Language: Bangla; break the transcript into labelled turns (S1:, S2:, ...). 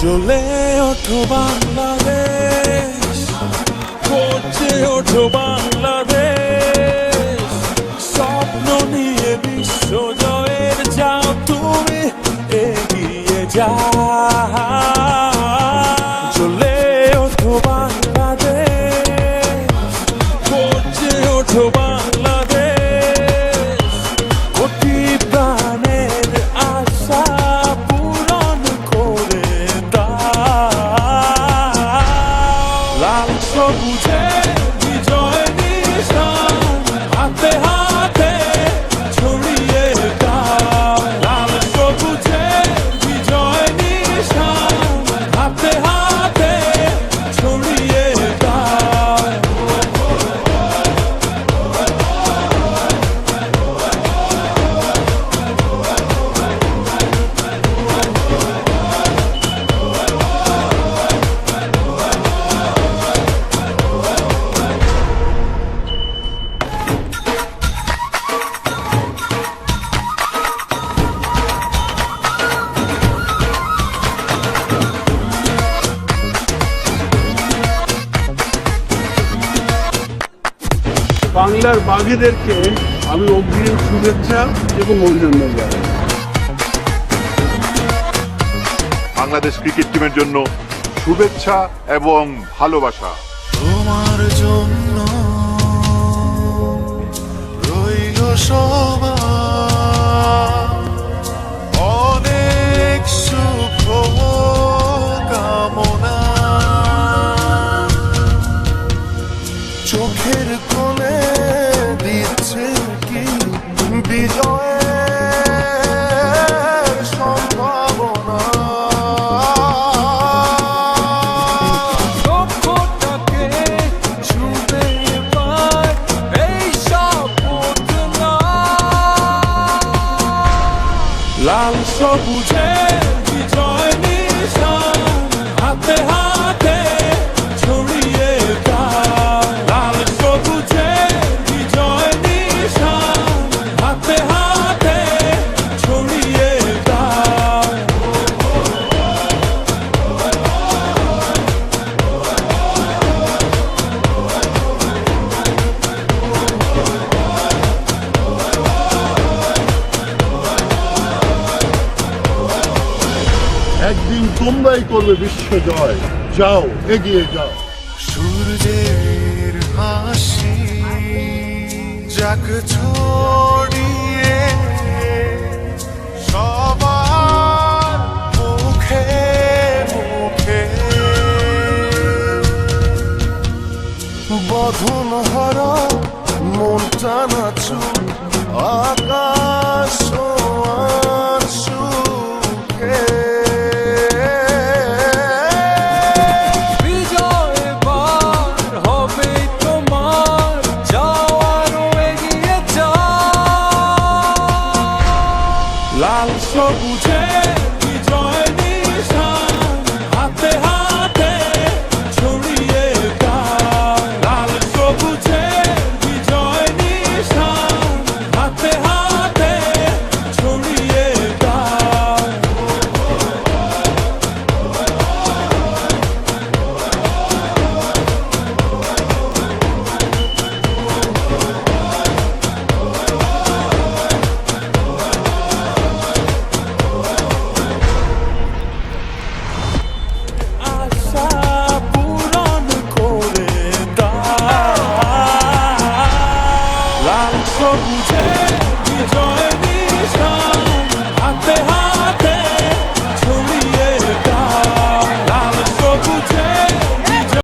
S1: চলে ওঠো বাংলাদেশ। করছে ওঠো বাংলাদেশ। স্বপ্ন নিয়ে বিশ্ব জয়ের যাও তুমি এগিয়ে যাও লাল সবুজে
S2: বাংলার বাঘেদেরকে আমি অগ্রিম শুভেচ্ছা এবং অভিনন্দন জানাই।
S3: বাংলাদেশ ক্রিকেট টিমের জন্য শুভেচ্ছা এবং ভালোবাসা।
S1: তোমার জন্য রইল সবার চোখের কোণে দিচ্ছে কি বিজয়ের সম্ভাবনা? লক্ষ্যটাকে ছুঁবে এবার এই সাপোর্টনা লাল সবুজে
S2: একদিন তোমরাই করবে বিশ্ব জয়। যাও, এগিয়ে যাও।
S1: সূর্যের হাসি যাক ছড়িয়ে, সবার মুখে মুখে। বধন হারা মনটা নাচু আকাশ লাল সবুজে